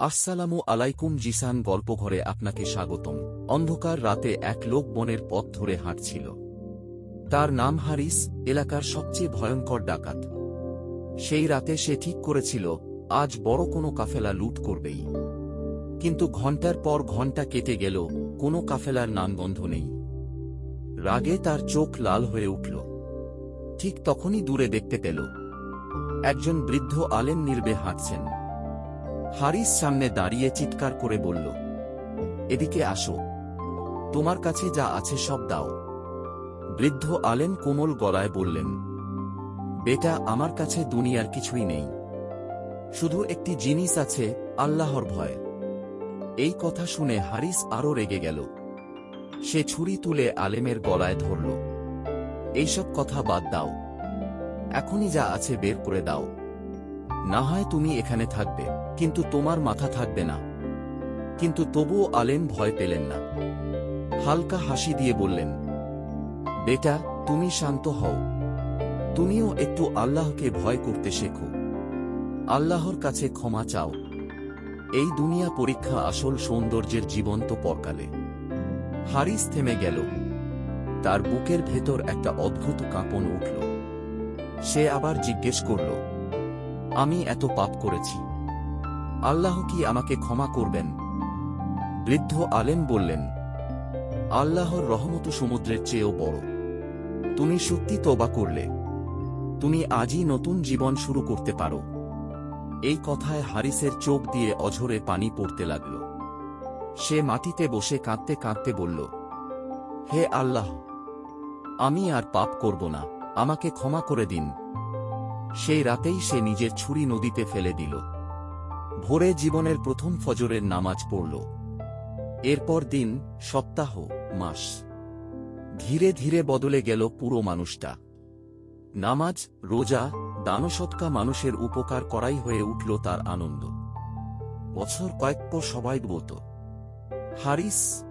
আসসালামু আলাইকুম জিসান গল্পঘরে আপনাকে স্বাগতম। অন্ধকার রাতে এক লোক বনের পথ ধরে হাঁটছিল। তার নাম হারিস, এলাকার সবচেয়ে ভয়ঙ্কর ডাকাত। সেই রাতে সে ঠিক করেছিল, আজ বড় কোনো কাফেলা লুট করবেই। কিন্তু ঘণ্টার পর ঘণ্টা কেটে গেল, কোনো কাফেলার নামগন্ধ নেই। রাগে তার চোখ লাল হয়ে উঠল। ঠিক তখনই দূরে দেখতে পেল। একজন বৃদ্ধ আলেম নির্বে হাঁটছেন। হারিস সামনে দাঁড়িয়ে চিৎকার করে বলল, এদিকে আসো। তোমার কাছে যা আছে সব দাও। বৃদ্ধ আলেন কোমল গলায় বললেন, বেটা, আমার কাছে দুনিয়ার কিছুই নেই। শুধু একটি জিনিস আছে, আল্লাহর ভয়। এই কথা শুনে হারিস আরও রেগে গেল। সে ছুরি তুলে আলেমের গলায় ধরল, এইসব কথা বাদ দাও। এখনই যা আছে বের করে দাও। না হয় তুমি এখানে থাকবে, কিন্তু তোমার মাথা থাকবে না। কিন্তু তবুও আলেম ভয় পেলেন না। হালকা হাসি দিয়ে বললেন, বেটা, তুমি শান্ত হও। তুমিও একটু আল্লাহকে ভয় করতে শেখো। আল্লাহর কাছে ক্ষমা চাও। এই দুনিয়া পরীক্ষা আসল সৌন্দর্যের জীবন্ত পরকালে। হারিস থেমে গেল। তার বুকের ভেতর একটা অদ্ভুত কাঁপন উঠল। সে আবার জিজ্ঞেস করল আমি এত পাপ করেছি। আল্লাহ কি আমাকে ক্ষমা করবেন? বৃদ্ধ আলেম বললেন, আল্লাহর রহমত সমুদ্রের চেয়েও বড়। তুমি সত্যি তোবা করলে। তুমি আজই নতুন জীবন শুরু করতে পারো। এই কথায় হারিসের চোখ দিয়ে অঝরে পানি পড়তে লাগল। সে মাটিতে বসে কাঁদতে কাঁদতে বলল, হে আল্লাহ, আমি আর পাপ করব না, আমাকে ক্ষমা করে দিন। সেই রাতেই সে নিজের ছুরি নদীতে ফেলে দিল। ভোরে জীবনের প্রথম ফজরের নামাজ পড়ল। এরপর দিন, সপ্তাহ, মাস। ধীরে ধীরে বদলে গেল পুরো মানুষটা। নামাজ, রোজা, দানসৎকা মানুষের উপকার করাই হয়ে উঠল তার আনন্দ। বছর কয়েক পর সবাই বলত হারিস,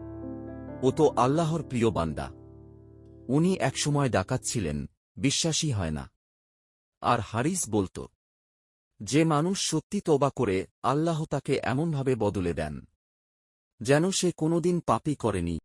ও তো আল্লাহর প্রিয় বান্দা। উনি একসময় ডাকাত ছিলেন, বিশ্বাসী হয় না। আর হারিস বলত, যে মানুষ সত্যি তোবা করে, আল্লাহ তাকে এমনভাবে বদলে দেন, যেন সে কোনোদিন পাপি করেনি।